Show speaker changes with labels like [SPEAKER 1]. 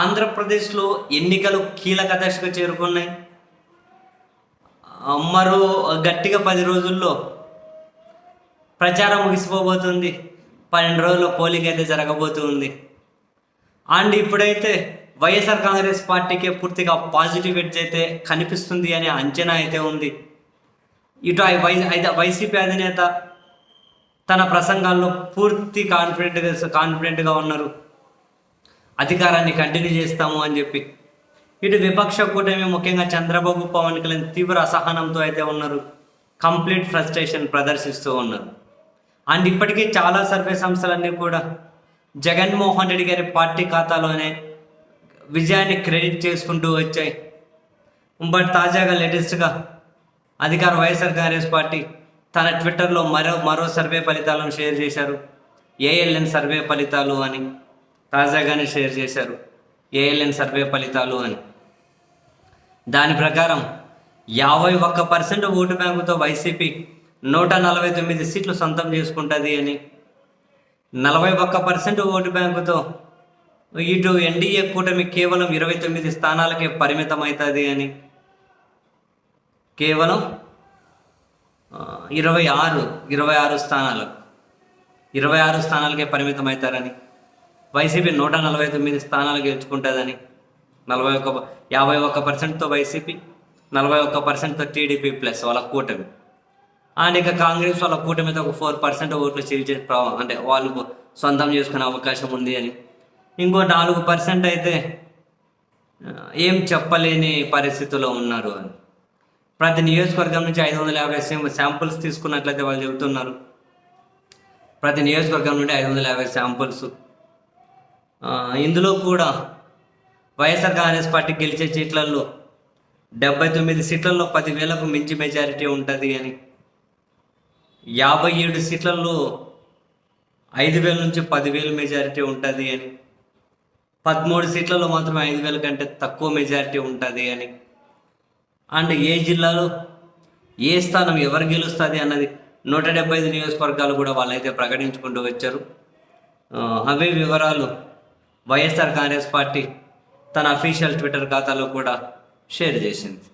[SPEAKER 1] ఆంధ్రప్రదేశ్లో ఎన్నికలు కీలక దశకు చేరుకున్నాయి. మరో గట్టిగా పది రోజుల్లో ప్రచారం ముగిసిపోబోతుంది. పన్నెండు రోజులు పోలింగ్ అయితే జరగబోతుంది. అండ్ ఇప్పుడైతే వైఎస్ఆర్ కాంగ్రెస్ పార్టీకే పూర్తిగా పాజిటివ్ ఎడ్జ్ అయితే కనిపిస్తుంది అనే అంచనా అయితే ఉంది. ఇటు వై అయితే వైసీపీ అధినేత తన ప్రసంగాల్లో పూర్తి కాన్ఫిడెంట్గా కాన్ఫిడెంట్గా ఉన్నారు. అధికారాన్ని కంటిన్యూ చేస్తాము అని చెప్పి. ఇటు విపక్ష కూటమి ముఖ్యంగా చంద్రబాబు పవన్ కళ్యాణ్ తీవ్ర అసహనంతో అయితే ఉన్నారు. కంప్లీట్ ఫ్రస్ట్రేషన్ ప్రదర్శిస్తూ ఉన్నారు. అండ్ ఇప్పటికీ చాలా సర్వే సంస్థలన్నీ కూడా జగన్మోహన్ రెడ్డి గారి పార్టీ ఖాతాలోనే విజయాన్ని క్రెడిట్ చేసుకుంటూ వచ్చాయి. బట్ తాజాగా లేటెస్ట్గా అధికార వైఎస్ఆర్ కాంగ్రెస్ పార్టీ తన ట్విట్టర్లో మరో మరో సర్వే ఫలితాలను షేర్ చేశారు. ఏఎల్ఎన్ సర్వే ఫలితాలు అని. తాజాగానే షేర్ చేశారు. ఏఎల్ఎన్ సర్వే ఫలితాలు అని. దాని ప్రకారం యాభై ఒక్క పర్సెంట్ ఓటు బ్యాంకుతో వైసీపీ నూట నలభై తొమ్మిది సీట్లు సొంతం చేసుకుంటుంది అని. నలభై ఒక్క పర్సెంట్ ఓటు బ్యాంకుతో ఇటు ఎన్డీఏ కూటమి కేవలం ఇరవై తొమ్మిది స్థానాలకే పరిమితం అవుతుంది అని. కేవలం ఇరవై ఆరు ఇరవై ఆరు స్థానాలు ఇరవై ఆరు స్థానాలకే పరిమితం అవుతారని వైసీపీ నూట నలభై తొమ్మిది స్థానాలు గెలుచుకుంటుందని నలభై ఒక్క యాభై ఒక్క పర్సెంట్తో వైసీపీ నలభై ఒక్క పర్సెంట్తో టీడీపీ ప్లస్ వాళ్ళ కూటమి. అండ్ కాంగ్రెస్ వాళ్ళ కూటమితో ఒక ఫోర్ పర్సెంట్ ఓట్లు చీల్చే ప్రభావం అంటే వాళ్ళు సొంతం చేసుకునే అవకాశం ఉంది అని. ఇంకో నాలుగు పర్సెంట్ అయితే ఏం చెప్పలేని పరిస్థితిలో ఉన్నారు అని. ప్రతి నియోజకవర్గం నుంచి ఐదు వందల యాభై శాంపుల్స్ తీసుకున్నట్లయితే వాళ్ళు చెబుతున్నారు. ప్రతి నియోజకవర్గం నుండి ఐదు వందల యాభై శాంపుల్స్ ఇందులో కూడా వైఎస్ఆర్ కాంగ్రెస్ పార్టీ గెలిచే సీట్లలో డెబ్బై తొమ్మిది సీట్లలో పదివేలకు మించి మెజారిటీ ఉంటుంది అని. యాభై ఏడు సీట్లలో ఐదు వేల నుంచి పదివేలు మెజారిటీ ఉంటుంది అని. పదమూడు సీట్లలో మాత్రమే ఐదు వేల కంటే తక్కువ మెజారిటీ ఉంటుంది అని. అండ్ ఏ జిల్లాలో ఏ స్థానం ఎవరు గెలుస్తుంది అన్నది నూట డెబ్బై ఐదు నియోజకవర్గాలు కూడా వాళ్ళైతే ప్రకటించుకుంటూ వచ్చారు. అవే వివరాలు వైఎస్ఆర్ కాంగ్రెస్ పార్టీ తన అఫీషియల్ ట్విట్టర్ ఖాతాలో కూడా షేర్ చేసింది.